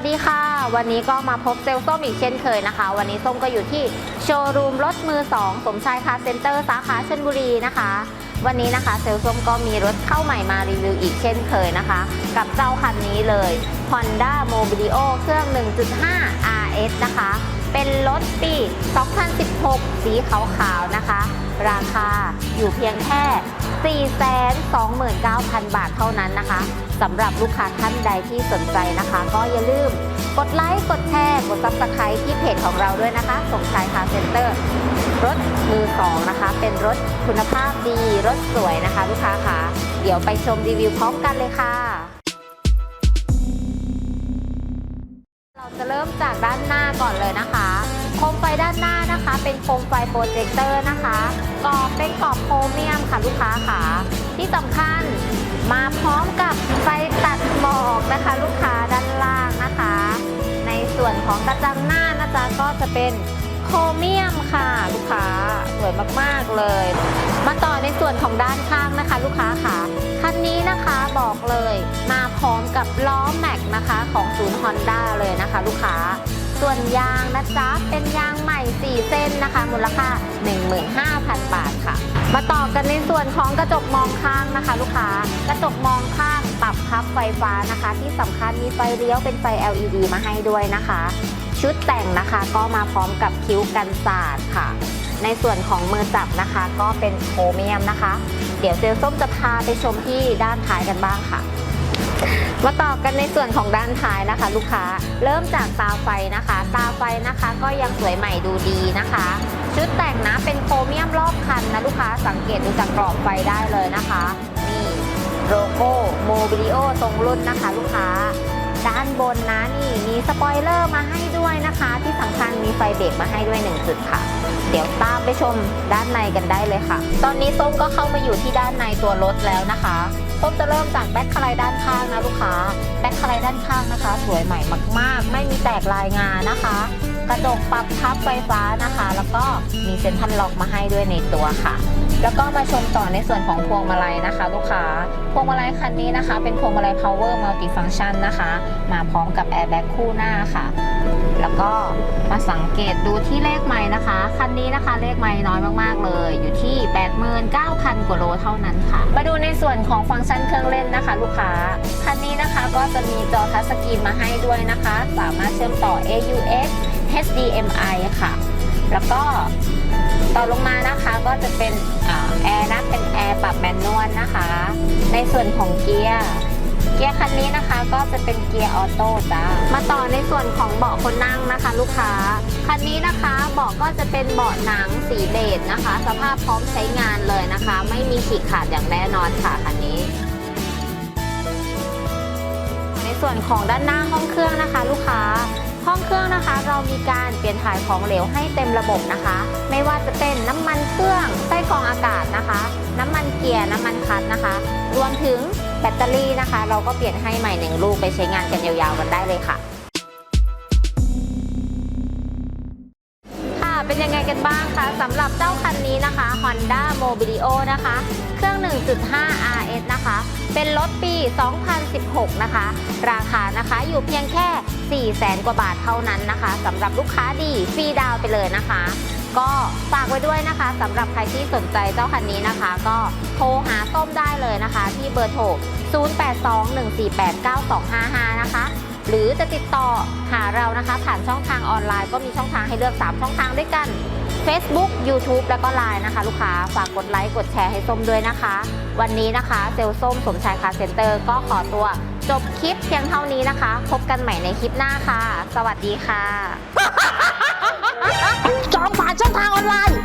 วัสดีค่ะ วันนี้ก็มาพบเซลส้มอีกเช่นเคยนะคะ วันนี้ส้มก็อยู่ที่โชว์รูมรถมือ 2 สมชายคาร์เซ็นเตอร์สาขาชลบุรีนะคะ วันนี้นะคะเซลส้มก็มีรถเข้าใหม่มารีวิวอีกเช่นเคยนะคะ กับเจ้าคันนี้เลย Honda Mobilio เครื่อง 1.5 RS นะคะ เป็นรถปี 2016 สีขาวๆนะคะ ราคาอยู่เพียงแค่ 429,000 บาทเท่านั้นนะคะสำหรับลูกค้าท่านใดที่สนใจนะคะ ก็อย่าลืมกดไลค์ กดแชร์ กด subscribe ที่เพจของเราด้วยนะคะสมชายคาเซ็นเตอร์ รถมือสองนะคะ เป็นรถคุณภาพดี รถสวยนะคะ ลูกค้าคะเดี๋ยวไปชมรีวิวพร้อมกันเลยค่ะ เราจะเริ่มจากด้านหน้าก่อนเลยนะคะ โคมไฟด้านหน้านะคะ เป็นโคมไฟโปรเจคเตอร์นะคะ เป็นกรอบโครเมียมค่ะลูกค้าค่ะที่สำคัญมาพร้อมกับไฟตัดหมอกนะคะ ลูกค้าด้านล่างนะคะ ในส่วนของกระจังหน้านะจ๊ะก็จะเป็นโครเมียมค่ะ ลูกค้าสวยมากๆเลย มาต่อในส่วนของด้านข้างนะคะ ลูกค้าค่ะคันนี้นะคะบอกเลยมาพร้อมกับล้อแม็กนะคะของศูนย์ฮอนด้าเลยนะคะ ลูกค้าส่วนยางนะจ๊ะเป็นยาง 4 เส้นนะคะ มูลค่า 15,000 บาทค่ะ มาต่อกันในส่วนของกระจกมองข้างนะคะ ลูกค้ากระจกมองข้างปรับพับไฟฟ้านะคะ ที่สำคัญมีไฟเลี้ยวเป็นไฟ LED มาให้ด้วยนะคะ ชุดแต่งนะคะก็มาพร้อมกับคิ้วกันสาดค่ะ ในส่วนของมือจับนะคะ ก็เป็นโครเมียมนะคะ เดี๋ยวเซลส้มจะพาไปชมที่ด้านท้ายกันบ้างค่ะ มาต่อกันในส่วนของด้านท้ายนะคะ ลูกค้าเริ่มจากตาไฟนะคะ ตาไฟนะคะก็ยังสวยใหม่ดูดีนะคะ ชุดแต่งนะเป็นโครเมียมรอบคันนะลูกค้าสังเกตดูจากกรอบไฟได้เลยนะคะนี่โลโก้โมบิลิโอตรงรุ่นนะคะ ลูกค้า ด้านบนนะนี่มีสปอยเลอร์มาให้ด้วยนะคะ ที่สำคัญมีไฟเบรกมาให้ด้วย1จุดค่ะเดี๋ยวตามไปชมด้านในกันได้เลยค่ะ ตอนนี้ส้มก็เข้ามาอยู่ที่ด้านในตัวรถแล้วนะคะ ส้มจะเริ่มจากแบ็คคลายด้านข้างนะลูกค้า แบ็คคลายด้านข้างนะคะ สวยใหม่มาก ๆ ไม่มีแตกลายงานนะคะ กระจกปรับพับไฟฟ้านะคะ แล้วก็มีเซ็นทรัลล็อกมาให้ด้วยในตัวค่ะ แล้วก็มาชมต่อในส่วนของพวงมาลัยนะคะ ลูกค้า พวงมาลัยคันนี้นะคะ เป็นพวงมาลัย power multifunction นะคะ มาพร้อมกับ airbag คู่หน้าค่ะแล้วก็มาสังเกตดูที่เลขไม้นะคะ คันนี้นะคะเลขไม้น้อยมากๆเลย อยู่ที่ 89,000 กว่าโลเท่านั้นค่ะ มาดูในส่วนของฟังก์ชันเครื่องเล่นนะคะ ลูกค้า คันนี้นะคะก็จะมีจอทัชสกรีนมาให้ด้วยนะคะ สามารถเชื่อมต่อ AUX HDMI ค่ะ แล้วก็ต่อลงมานะคะก็จะเป็นแอร์นะเป็นแอร์ปรับแมนนวลนะคะ ในส่วนของเกียร์เกียร์คันนี้นะคะก็จะเป็นเกียร์ออโต้จ้ามาต่อในส่วนของเบาะคนนั่งนะคะ ลูกค้าคันนี้นะ เบาะก็จะเป็นเบาะหนังสีเบจนะคะ สภาพพร้อมใช้งานเลยนะคะ ไม่มีขีดขาดอย่างแน่นอนค่ะคันนี้ ในส่วนของด้านหน้าห้องเครื่องนะคะ ลูกค้าห้องเครื่องนะคะ เรามีการเปลี่ยนถ่ายของเหลวให้เต็มระบบนะคะ ไม่ว่าจะเป็นน้ำมันเครื่องไส้กรองอากาศนะคะ น้ำมันเกียร์น้ำมันคลัตช์นะคะ รวมถึงแบตเตอรี่นะคะ เราก็เปลี่ยนให้ใหม่หนึ่งลูกไปใช้งานกันยาวๆกันได้เลยค่ะ นบ้างคะสำหรับเจ้าคันนี้นะคะ Honda Mobilio นะคะ เครื่อง 1.5 RS นะคะ เป็นรถปี 2016 นะคะ ราคานะคะอยู่เพียงแค่ 4 0 0แสนกว่าบาทเท่านั้นนะคะสำหรับลูกค้าดีฟรีดาวไปเลยนะคะ ก็ฝากไว้ด้วยนะคะสำหรับใครที่สนใจเจ้าคันนี้นะคะ ก็โทรหาส้มได้เลยนะคะ ที่เบอร์โทร 0821489255 นะคะ หรือจะติดต่อหาเรานะคะ ผ่านช่องทางออนไลน์ก็มีช่องทางให้เลือก 3 ช่องทางด้วยกัน Facebook YouTube แล้วก็ Line นะคะ ลูกค้าฝากกดไลค์กดแชร์ให้ส้มด้วยนะคะ วันนี้นะคะเซลส้มสมชายคาเซ็นเตอร์ก็ขอตัวจบคลิปเพียงเท่านี้นะคะ พบกันใหม่ในคลิปหน้าค่ะ สวัสดีค่ะ จองผ่านช่องทางออนไลน์